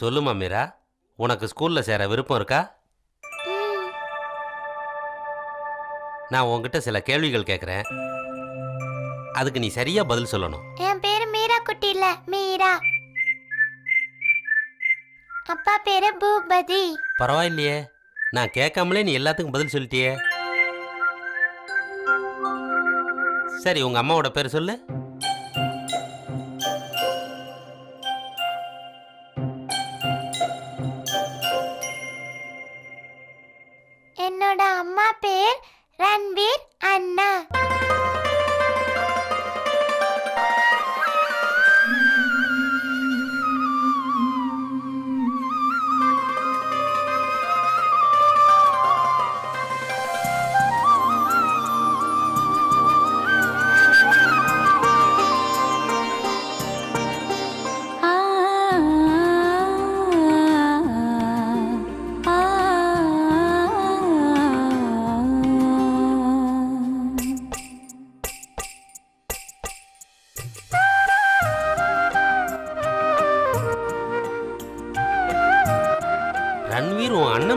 சொல்லுமா மீரா உனக்கு ஸ்கூல்ல சேர விருப்பம் இருக்கா? நான் உன்கிட்ட சில கேள்விகள் கேட்குறேன் அதுக்கு நீ சரியா பதில் சொல்லணும். என் பேரு மீரா குட்டி இல்ல மீரா. அப்பா பேரு பூபதி. பரவாயில்லையே. நான் கேட்காமலே நீ எல்லாத்துக்கும் பதில் சொல்லிட்டியே. சரி உங்க அம்மாவோட பேர் சொல்லு. என்னோட அம்மா பேர் ரன்வீர் அண்ணா.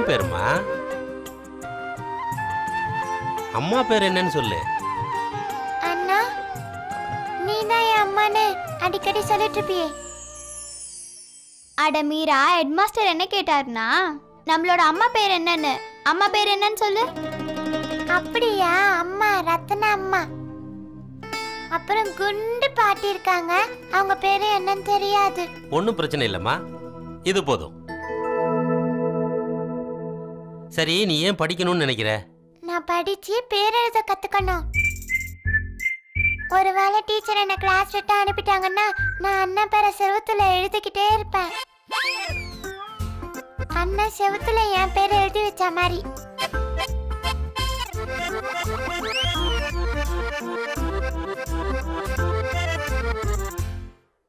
பேருமா? அம்மா பேர் என்னன்னு சொல்லு. அண்ணா நீ தான் என் அம்மான்னு அடிக்கடி சொல்லிட்டு இருப்பியே அட மீரா ஹெட்மாஸ்டர் என்ன கேட்டாருன்னா நம்மளோட அம்மா பேர் என்னன்னு. அம்மா பேர் என்னன்னு சொல்லு. அப்படியா? அம்மா ரத்னா அம்மா. அப்புறம் குண்டு பாட்டி இருக்காங்க. அவங்க பேரு என்னன்னு தெரியாது. ஒன்றும் பிரச்சனை இல்லைம்மா. இது போதும். சரி நீ ஏன் படிக்கணும்னு நினைக்கிற? நான் படிச்சு பேர் எழுத கத்துக்கணும். ஒருவேளை டீச்சர் என்ன கிளாஸ் விட்டு அனுப்பிட்டாங்கன்னா நான் அண்ணன் பேரை செவுத்துல எழுதிக்கிட்டே இருப்பேன். அண்ணன் செவுத்துல என் பேரை எழுதி வச்ச மாதிரி.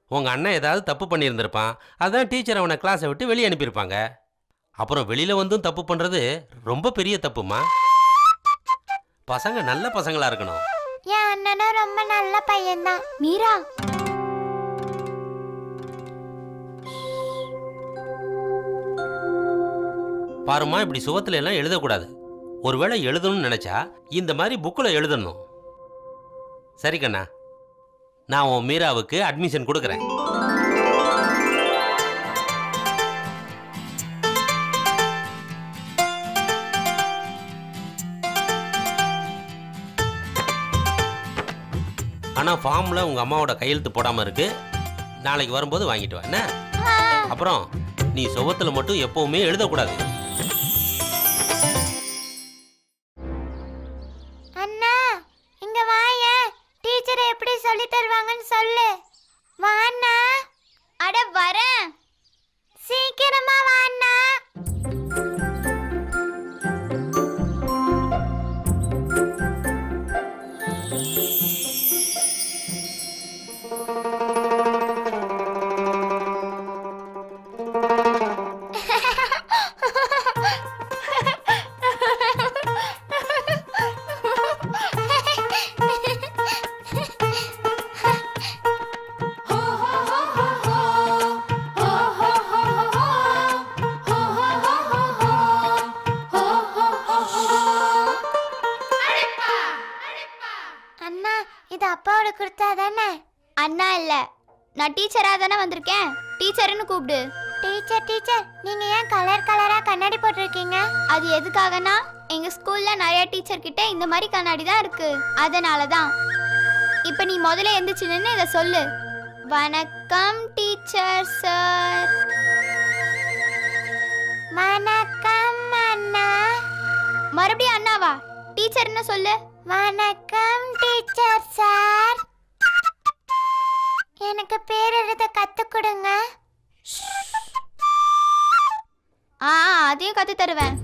உங்க அண்ணன் ஏதாவது தப்பு பண்ணியிருந்திருப்பான். அதான் டீச்சர் அவனை கிளாஸை விட்டு வெளியே அனுப்பியிருப்பாங்க. அப்புறம் வெளியில வந்தும் தப்பு பண்றது ரொம்ப பெரிய தப்புமா? பசங்க நல்ல பசங்களா இருக்கணும். என் அண்ணனும் ரொம்ப நல்ல பையன்தான். மீரா. பாருமா இப்படி சுவத்துல எல்லாம் எழுதக்கூடாது. ஒருவேளை எழுதணும்னு நினைச்சா இந்த மாதிரி புக்கில் எழுதணும். சரி கண்ணா நான் உன் மீராவுக்கு அட்மிஷன் கொடுக்குறேன். ஆனால் ஃபார்மில் உங்கள் அம்மாவோட கையெழுத்து போடாமல் இருக்கு. நாளைக்கு வரும்போது வாங்கிட்டு வா. என்ன? அப்புறம் நீ சுவத்துல மட்டும் எப்பவுமே எழுதக்கூடாது. அண்ணா இங்க வாய டீச்சர் எப்படி சொல்லி தருவாங்கன்னு சொல்லு. வா அண்ணா அட வரேன். சீக்கிரமா வா அண்ணா அண்ணா அண்ணா இல்ல. நான் டீச்சரா தானே வந்திருக்கேன். டீச்சர்னு கூப்பிடு. டீச்சர் டீச்சர் நீங்க ஏன் கலர் கலரா கண்ணாடி போட்டிருக்கீங்க? அது எதுக்காகனா எங்க ஸ்கூல்ல நிறைய டீச்சர் கிட்ட இந்த மாதிரி கண்ணாடி தான் இருக்கு. அதனால தான். இப்போ நீ முதல்ல எந்திரிச்சு நின்று இதை சொல்லு. வணக்கம் டீச்சர் சார். வணக்கம் அண்ணா. மறுபடியும் அண்ணாவா? டீச்சர்னு சொல்லு. வணக்கம் டீச்சர் சார். எனக்கு பேர் எழுத கத்து கொடுங்க ஆ அதையும் கத்து தருவேன்.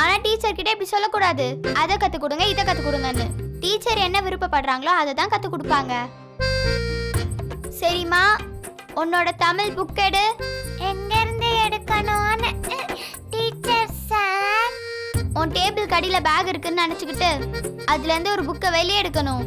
ஆனா டீச்சர் கிட்ட இப்படி சொல்லக்கூடாது. அதை கத்து கொடுங்க இதை கத்து கொடுங்கன்னு டீச்சர் என்ன விருப்பப்படுறாங்களோ அதை தான் கத்து கொடுப்பாங்க. சரிம்மா உன்னோட தமிழ் புக் எடு. எங்க இருந்து எடுக்கணும்னு டீச்சர் சார் உன் டேபிள் கடியில பேக் இருக்குன்னு நினச்சிக்கிட்டு அதுலேருந்து ஒரு புக்கை வெளியே எடுக்கணும்.